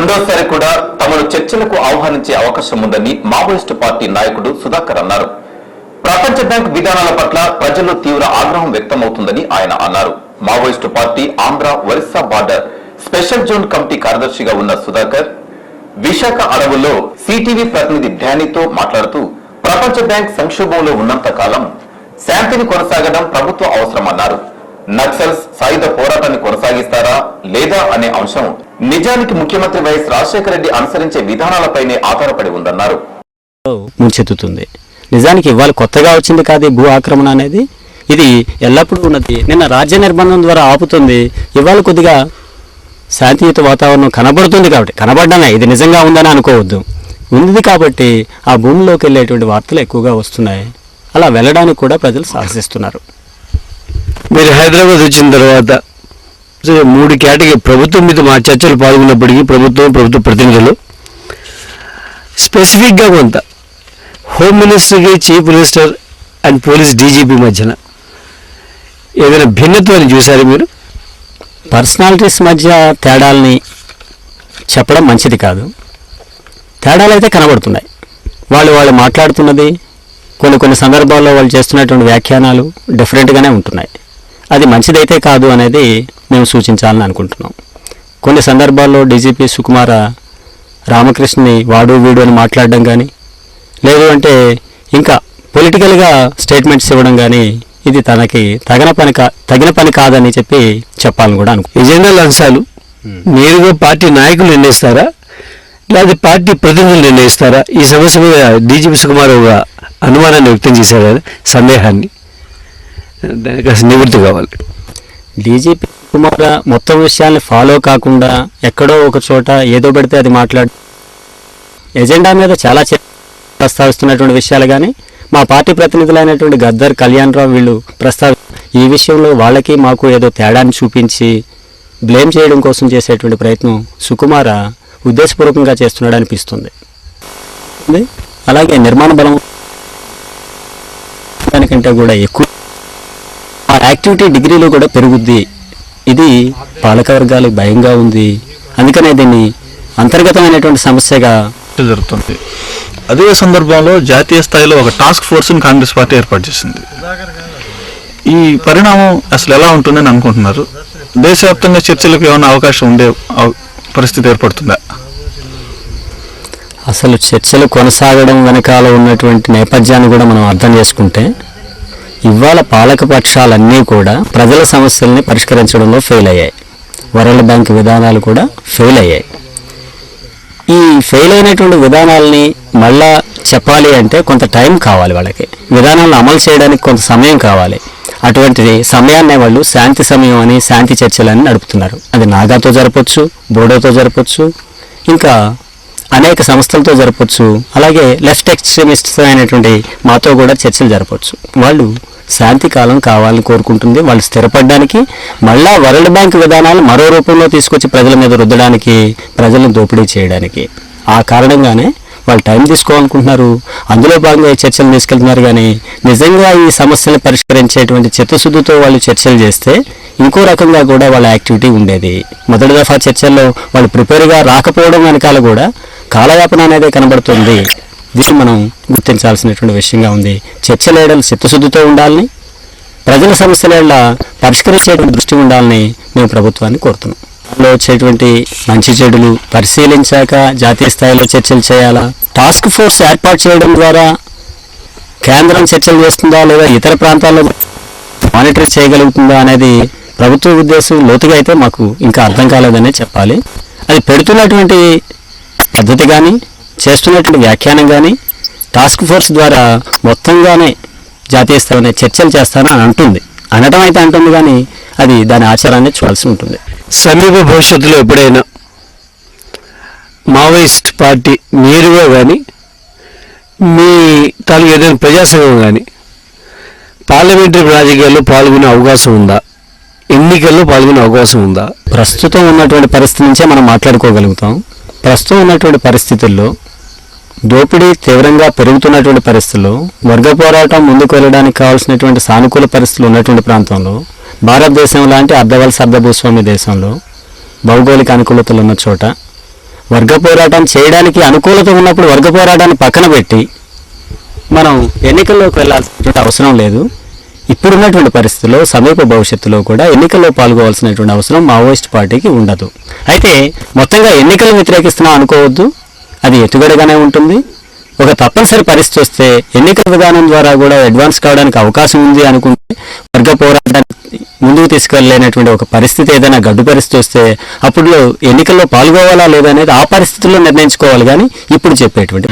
రెండోసారి కూడా తమను చర్చలకు ఆహ్వానించే అవకాశం ఉందని మావోయిస్టు పార్టీ నాయకుడు సుధాకర్ అన్నారు. ప్రపంచ బ్యాంక్ విధానాల పట్ల ప్రజల్లో తీవ్ర ఆగ్రహం వ్యక్తమవుతుందని ఆయన అన్నారు. Maoist party Andhra Orissa border special zone committee కార్యదర్శిగా ఉన్న సుధాకర్ విశాఖ అడవుల్లో సిటీవీ ప్రతినిధి ధ్యానితో మాట్లాడుతూ ప్రపంచ బ్యాంక్ సంక్షోభంలో ఉన్నంత కాలం శాంతిని కొనసాగడం ప్రభుత్వ అవసరమన్నారు. నక్సల్స్ సాయుధ పోరాటాన్ని కొనసాగిస్తారా లేదా అనే అంశం నిజానికి ముఖ్యమంత్రి వైఎస్ రాజశేఖర రెడ్డి అనుసరించే విధానాలపైనే ఆధారపడి ఉందన్నారు. ముంచెత్తుతుంది నిజానికి ఇవాళ కొత్తగా వచ్చింది కాదు భూ ఆక్రమణ అనేది? ఇది ఎల్లప్పుడూ ఉన్నది. నిన్న రాజ్య నిర్బంధం ద్వారా ఆపుతుంది. ఇవాళ కొద్దిగా శాంతియుత వాతావరణం కనబడుతుంది కాబట్టి కనబడ్డానే ఇది నిజంగా ఉందని అనుకోవద్దు. ఉంది కాబట్టి ఆ భూమిలోకి వెళ్ళేటువంటి వార్తలు ఎక్కువగా వస్తున్నాయి. అలా వెళ్ళడానికి కూడా ప్రజలు సాహసిస్తున్నారు. మీరు హైదరాబాద్ వచ్చిన తర్వాత మూడు కేటగిరీ ప్రభుత్వం మీద మా చర్చలు పాల్గొన్నప్పటికీ ప్రభుత్వం ప్రభుత్వ ప్రతినిధులు. స్పెసిఫిక్గా కొంత. Home మినిస్టర్కి chief minister and police DGP మధ్యన. ఏదైనా భిన్నత్వాన్ని చూసారు మీరు? పర్సనాలిటీస్ మధ్య తేడాల్ని చెప్పడం మంచిది కాదు. తేడాలు అయితే కనబడుతున్నాయి. వాళ్ళు వాళ్ళు మాట్లాడుతున్నది కొన్ని కొన్ని సందర్భాల్లో వాళ్ళు చేస్తున్నటువంటి వ్యాఖ్యానాలు డిఫరెంట్గానే ఉంటున్నాయి. అది మంచిదైతే కాదు అనేది మేము సూచించాలని అనుకుంటున్నాం. కొన్ని సందర్భాల్లో డీజీపీ సుకుమార రామకృష్ణని వాడు వీడు అని మాట్లాడడం కానీ లేదు అంటే ఇంకా పొలిటికల్గా స్టేట్మెంట్స్ ఇవ్వడం కానీ ఇది తనకి తగిన పని కా తగిన పని కాదని చెప్పి చెప్పాలని కూడా అనుకు ఎజెండాల అంశాలు నేరుగా పార్టీ నాయకులు నిర్ణయిస్తారా? లేదా పార్టీ ప్రతినిధులు నిర్ణయిస్తారా? ఈ సమస్య మీద డీజీపీ సుకుమార్ ఒక అనుమానాన్ని వ్యక్తం చేశారు సందేహాన్ని. దానికి నివృత్తి కావాలి. డీజీపీ కుమార్ మొత్తం విషయాన్ని ఫాలో కాకుండా ఎక్కడో ఒక చోట ఏదో పెడితే అది మాట్లాడు ఎజెండా మీద చాలా ప్రస్తావిస్తున్నటువంటి విషయాలు కానీ మా పార్టీ ప్రతినిధులైనటువంటి గద్దర్ కళ్యాణ్ రావు వీళ్ళు ప్రస్తావి ఈ విషయంలో వాళ్ళకి మాకు ఏదో తేడాన్ని చూపించి బ్లేమ్ చేయడం కోసం చేసేటువంటి ప్రయత్నం సుకుమార ఉద్దేశపూర్వకంగా చేస్తున్నాడు అనిపిస్తుంది. అలాగే నిర్మాణ బలం దానికంటే కూడా ఎక్కువ. ఆ యాక్టివిటీ డిగ్రీలో కూడా పెరుగుద్ది ఇది పాలకవర్గాలకు భయంగా ఉంది. అందుకనే దీన్ని అంతర్గతమైనటువంటి సమస్యగా జరుగుతుంది. అదే సందర్భంలో జాతీయ స్థాయిలో ఒక టాస్క్ ఫోర్స్ని కాంగ్రెస్ పార్టీ ఏర్పాటు చేసింది. ఈ పరిణామం అసలు ఎలా ఉంటుందని అనుకుంటున్నారు? దేశవ్యాప్తంగా చర్చలకు ఏమైనా అవకాశం ఉండే పరిస్థితి ఏర్పడుతుందా? అసలు చర్చలు కొనసాగడం వెనకాల ఉన్నటువంటి నేపథ్యాన్ని కూడా మనం అర్థం చేసుకుంటే ఇవాళ పాలకపక్షాలన్నీ కూడా ప్రజల సమస్యల్ని పరిష్కరించడంలో ఫెయిల్ అయ్యాయి. వరల్డ్ బ్యాంక్ విధానాలు కూడా ఫెయిల్ అయ్యాయి. ఈ ఫెయిల్ అయినటువంటి విధానాలని మళ్ళా చెప్పాలి అంటే కొంత టైం కావాలి వాళ్ళకి. విధానాలను అమలు చేయడానికి కొంత సమయం కావాలి. అటువంటిది సమయాన్నే వాళ్ళు శాంతి సమయం అని శాంతి చర్చలని నడుపుతున్నారు. అది నాగాతో జరపచ్చు బోడోతో జరపచ్చు ఇంకా అనేక సంస్థలతో జరపచ్చు. అలాగే లెఫ్ట్ ఎక్స్ట్రీమిస్ట్స్ అయినటువంటి మాతో కూడా చర్చలు జరపచ్చు. వాళ్ళు శాంతి కాలం కావాలని కోరుకుంటుంది. వాళ్ళు స్థిరపడడానికి మళ్ళా వరల్డ్ బ్యాంక్ విధానాలు మరో రూపంలో తీసుకొచ్చి ప్రజల మీద రుద్దడానికి ప్రజలను దోపిడీ చేయడానికి. ఆ కారణంగానే వాళ్ళు టైం తీసుకోవాలనుకుంటున్నారు. అందులో భాగంగా ఈ చర్చలు తీసుకెళ్తున్నారు కానీ నిజంగా ఈ సమస్యలు పరిష్కరించేటువంటి చిత్తశుద్ధితో వాళ్ళు చర్చలు చేస్తే ఇంకో రకంగా కూడా వాళ్ళ యాక్టివిటీ ఉండేది. మొదటి దఫా చర్చల్లో వాళ్ళు ప్రిపేర్గా రాకపోవడం వెనకాల కూడా కాలయాపన అనేది కనబడుతుంది. దీన్ని మనం గుర్తించాల్సినటువంటి విషయంగా ఉంది. చర్చలేడలు చిత్తశుద్ధితో ఉండాలని ప్రజల సమస్యల పరిష్కరించేటువంటి దృష్టి ఉండాలని మేము ప్రభుత్వాన్ని కోరుతున్నాం. వచ్చేటువంటి మంచి చెడులు పరిశీలించాక జాతీయ స్థాయిలో చర్చలు చేయాలా? టాస్క్ ఫోర్స్ ఏర్పాటు చేయడం ద్వారా కేంద్రం చర్చలు చేస్తుందా లేదా ఇతర ప్రాంతాల్లో మానిటర్ చేయగలుగుతుందా అనేది ప్రభుత్వ ఉద్దేశం లోతుగా అయితే మాకు ఇంకా అర్థం కాలేదనే చెప్పాలి. అది పెడుతున్నటువంటి పద్ధతి కానీ చేస్తున్నటువంటి వ్యాఖ్యానం కానీ టాస్క్ ఫోర్స్ ద్వారా మొత్తంగానే జాతీయ స్థాయిలో చర్చలు చేస్తానని అంటుంది. అనడం అయితే అంటుంది కానీ అది దాని ఆచారాన్ని చూడాల్సి ఉంటుంది. సమీప భవిష్యత్తులో ఎప్పుడైనా మావోయిస్ట్ పార్టీ నేరుగా కానీ మీ తాలూకు ఏదైనా ప్రజాసంఘం కానీ పార్లమెంటరీ రాజకీయాల్లో పాల్గొనే అవకాశం ఉందా? ఎన్నికల్లో పాల్గొనే అవకాశం ఉందా? ప్రస్తుతం ఉన్నటువంటి పరిస్థితి నుంచే మనం మాట్లాడుకోగలుగుతాం. ప్రస్తుతం ఉన్నటువంటి పరిస్థితుల్లో దోపిడీ తీవ్రంగా పెరుగుతున్నటువంటి పరిస్థితుల్లో వర్గ పోరాటం ముందుకు వెళ్ళడానికి కావాల్సినటువంటి సానుకూల పరిస్థితులు ఉన్నటువంటి ప్రాంతంలో భారతదేశం లాంటి అర్ధవలస అర్ధభూస్వామి దేశంలో భౌగోళిక అనుకూలతలు ఉన్న చోట వర్గ పోరాటం చేయడానికి అనుకూలత ఉన్నప్పుడు వర్గ పోరాటాన్ని పక్కన పెట్టి మనం ఎన్నికల్లోకి వెళ్ళాల్సినటువంటి అవసరం లేదు. ఇప్పుడున్నటువంటి పరిస్థితుల్లో సమీప భవిష్యత్తులో కూడా ఎన్నికల్లో పాల్గొవాల్సినటువంటి అవసరం మావోయిస్ట్ పార్టీకి ఉండదు. అయితే మొత్తంగా ఎన్నికలు వ్యతిరేకిస్తున్నాం అనుకోవద్దు. అది ఎత్తుగడగానే ఉంటుంది. ఒక తప్పనిసరి పరిస్థితి వస్తే ఎన్నికల విధానం ద్వారా కూడా అడ్వాన్స్ కావడానికి అవకాశం ఉంది అనుకుంటే వర్గ పోరాటాన్ని ముందుకు తీసుకెళ్ళలేనటువంటి ఒక పరిస్థితి ఏదైనా గడ్డు పరిస్థితి వస్తే అప్పుడు ఎన్నికల్లో పాల్గొవాలా లేదా అనేది ఆ పరిస్థితుల్లో నిర్ణయించుకోవాలి. కానీ ఇప్పుడు చెప్పేటువంటి